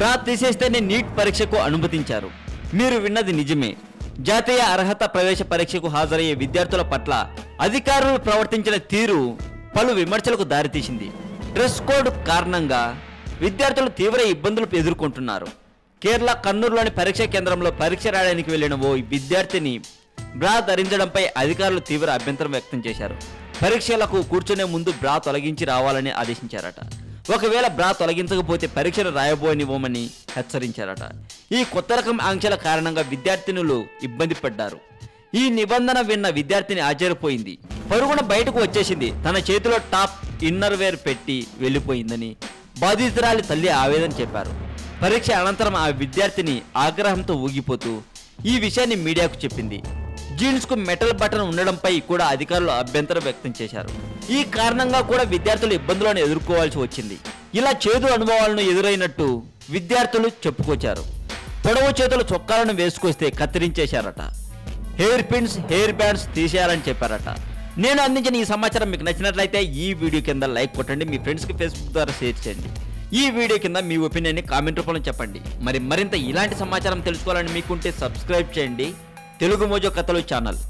బ్రా తీసేస్తేనే నీట్ పరీక్షకు అనుమతించారు. మీరు విన్నది నిజమే. జాతీయ అర్హత ప్రవేశ పరీక్షకు హాజరయ్యే విద్యార్థుల పట్ల అధికారులు ప్రవర్తించిన తీరు పలు విమర్శలకు దారితీసింది. డ్రెస్ కోడ్ కారణంగా విద్యార్థులు తీవ్ర ఇబ్బందులు ఎదుర్కొంటున్నారు. కేరళ కన్నూరులోని పరీక్షా కేంద్రంలో పరీక్ష రాయడానికి వెళ్ళిన ఓ విద్యార్థిని బ్రా ధరించడంపై అధికారులు తీవ్ర అభ్యంతరం వ్యక్తం చేశారు. పరీక్షలకు కూర్చునే ముందు బ్రా తొలగించి రావాలని ఆదేశించారట. ఒకవేళ బ్రా తొలగించకపోతే పరీక్షలు రాయబోనివ్వమని హెచ్చరించారట. ఈ కొత్త రకం ఆంక్షల కారణంగా విద్యార్థినులు ఇబ్బంది పడ్డారు. ఈ నిబంధన విన్న విద్యార్థిని ఆశ్చర్యపోయింది. పరుగున బయటకు వచ్చేసింది. తన చేతిలో టాప్ ఇన్నర్ వేర్ పెట్టి వెళ్ళిపోయిందని బాధితురాలి తల్లి ఆవేదన చెప్పారు. పరీక్ష అనంతరం ఆ విద్యార్థిని ఆగ్రహంతో ఊగిపోతూ ఈ విషయాన్ని మీడియాకు చెప్పింది. జీన్స్కు మెటల్ బటన్ ఉండడంపై కూడా అధికారులు అభ్యంతరం వ్యక్తం చేశారు. ఈ కారణంగా కూడా విద్యార్థులు ఇబ్బందులను ఎదుర్కోవాల్సి వచ్చింది. ఇలా చేదు అనుభవాలను ఎదురైనట్టు విద్యార్థులు చెప్పుకొచ్చారు. పొడవు చేతుల చొక్కాలను వేసుకొస్తే కత్తిరించేశారట. హెయిర్ పిన్స్ హెయిర్ బ్యాండ్స్ తీసేయాలని చెప్పారట. నేను అందించిన ఈ సమాచారం మీకు నచ్చినట్లయితే ఈ వీడియో కింద లైక్ కొట్టండి మీ ఫ్రెండ్స్కి ఫేస్బుక్ ద్వారా షేర్ చేయండి. ఈ వీడియో కింద మీ ఒపీనియన్ని కామెంట్ రూపంలో చెప్పండి. మరి మరింత ఇలాంటి సమాచారం తెలుసుకోవాలని మీకుంటే సబ్స్క్రైబ్ చేయండి. తెలుగు మోజో కథలు ఛానల్.